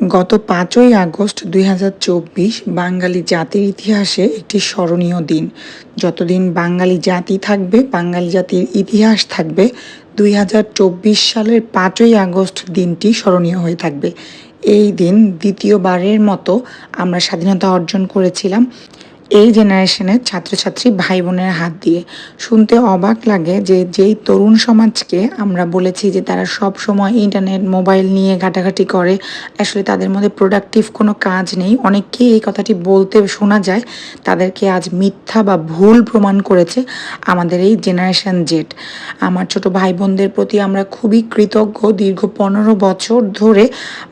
গত পাঁচই আগস্ট দুই হাজার চব্বিশ বাঙালি জাতির ইতিহাসে একটি স্মরণীয় দিন। যতদিন বাঙালি জাতি থাকবে, বাঙালি জাতির ইতিহাস থাকবে, দুই হাজার চব্বিশ সালের পাঁচই আগস্ট দিনটি স্মরণীয় হয়ে থাকবে। এই দিন দ্বিতীয়বারের মতো আমরা স্বাধীনতা অর্জন করেছিলাম। এই জেনারেশনের ছাত্রছাত্রী ভাই বোনের হাত দিয়ে। শুনতে অবাক লাগে যে যেই তরুণ সমাজকে আমরা বলেছি যে তারা সব সময় ইন্টারনেট মোবাইল নিয়ে ঘাটাঘাটি করে, আসলে তাদের মধ্যে প্রোডাক্টিভ কোনো কাজ নেই। অনেককেই এই কথাটি বলতে শোনা যায়, তাদেরকে আজ মিথ্যা বা ভুল প্রমাণ করেছে আমাদের এই জেনারেশন জেট আমার ছোট ভাই বোনদের প্রতি আমরা খুবই কৃতজ্ঞ। দীর্ঘ পনেরো বছর ধরে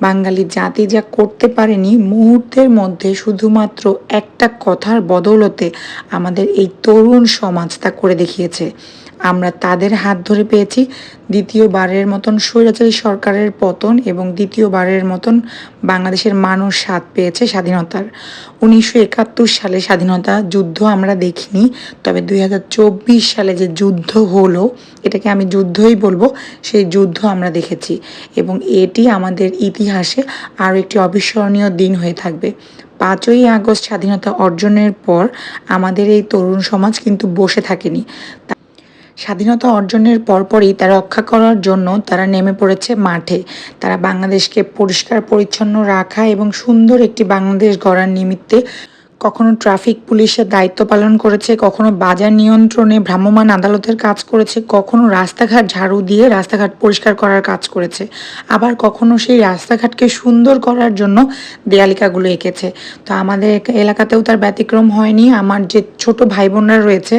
বাঙালি জাতি যা করতে পারেনি, মুহূর্তের মধ্যে শুধুমাত্র একটা কথার বদৌলতে আমাদের এই তরুণ সমাজ তা করে দেখিয়েছে। আমরা তাদের হাত ধরে পেয়েছি দ্বিতীয়বারের মতন স্বৈরাচারী সরকারের পতন এবং দ্বিতীয়বারের মতন বাংলাদেশের মানুষ স্বাদ পেয়েছে স্বাধীনতার। উনিশশো একাত্তর সালে স্বাধীনতা যুদ্ধ আমরা দেখিনি, তবে দুই হাজার চব্বিশ সালে যে যুদ্ধ হলো, এটাকে আমি যুদ্ধই বলব, সেই যুদ্ধ আমরা দেখেছি এবং এটি আমাদের ইতিহাসে আরও একটি অবিস্মরণীয় দিন হয়ে থাকবে। পাঁচই আগস্ট স্বাধীনতা অর্জনের পর আমাদের এই তরুণ সমাজ কিন্তু বসে থাকেনি। স্বাধীনতা অর্জনের পরপরই তারা রক্ষা করার জন্য তারা নেমে পড়েছে মাঠে। তারা বাংলাদেশকে পরিষ্কার পরিচ্ছন্ন রাখা এবং সুন্দর একটি বাংলাদেশ গড়ার নিমিত্তে কখনো ট্রাফিক পুলিশের দায়িত্ব পালন করেছে, কখনো বাজার নিয়ন্ত্রণে ভ্রাম্যমাণ আদালতের কাজ করেছে, কখনো রাস্তাঘাট ঝাড়ু দিয়ে রাস্তাঘাট পরিষ্কার করার কাজ করেছে। আবার কখনো সেই রাস্তাঘাটকে সুন্দর করার জন্য দেয়ালিকাগুলো এঁকেছে। তো আমাদের এলাকাতেও তার ব্যতিক্রম হয়নি। আমার যে ছোট ভাই বোনরা রয়েছে,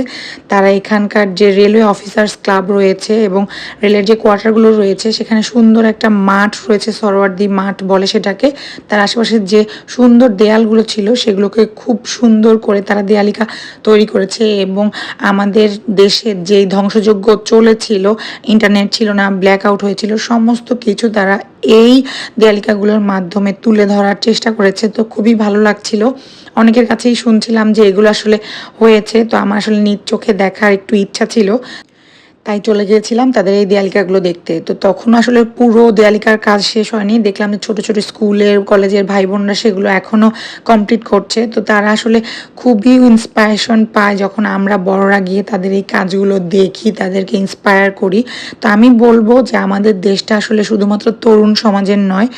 তারা এখানকার যে রেলওয়ে অফিসার্স ক্লাব রয়েছে এবং রেলের যে কোয়ার্টারগুলো রয়েছে, সেখানে সুন্দর একটা মাঠ রয়েছে সরওয়ার্দি মাঠ বলে সেটাকে। তার আশেপাশে যে সুন্দর দেয়ালগুলো ছিল, সেগুলোকে খুব সুন্দর করে তারা দেয়ালিকা তৈরি করেছে এবং আমাদের দেশের যেই ধ্বংসযজ্ঞ চলেছিল ইন্টারনেট ছিল না ব্ল্যাক আউট হয়েছিল, সমস্ত কিছু তারা এই দেয়ালিকাগুলোর মাধ্যমে তুলে ধরার চেষ্টা করেছে। তো খুবই ভালো লাগছিল। অনেকের কাছেই শুনছিলাম যে এগুলো আসলে হয়েছে। তো আমার আসলে নিজ চোখে দেখার একটু ইচ্ছা ছিল। তাই চলে গিয়েছিলাম তাদের এই দেয়ালিকাগুলো দেখতে। তো তখন আসলে পুরো দেয়ালিকার কাজ শেষ হয়নি। দেখলাম যে ছোটো ছোটো স্কুলের, কলেজের ভাই বোনরা সেগুলো এখনও কমপ্লিট করছে। তো তারা আসলে খুবই ইন্সপায়ারেশন পায় যখন আমরা বড়রা গিয়ে তাদের এই কাজগুলো দেখি, তাদেরকে ইন্সপায়ার করি। তো আমি বলব যে আমাদের দেশটা আসলে শুধুমাত্র তরুণ সমাজের নয়,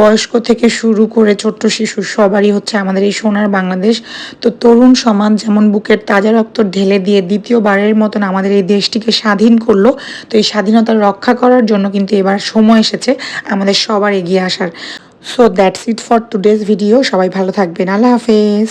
বয়স্ক থেকে শুরু করে ছোট্ট শিশু সবারই হচ্ছে আমাদের এই সোনার বাংলাদেশ। তো তরুণ সমাজ যেমন বুকের তাজা রক্ত ঢেলে দিয়ে দ্বিতীয়বারের মতন আমাদের এই দেশটিকে স্বাধীন স্বাধীন করল। তো এই স্বাধীনতা রক্ষা করার জন্য কিন্তু এবার সময় এসেছে আমাদের সবার এগিয়ে আসার। So that's it for today's video সবাই ভালো থাকবেন। আল্লাহ হাফেজ।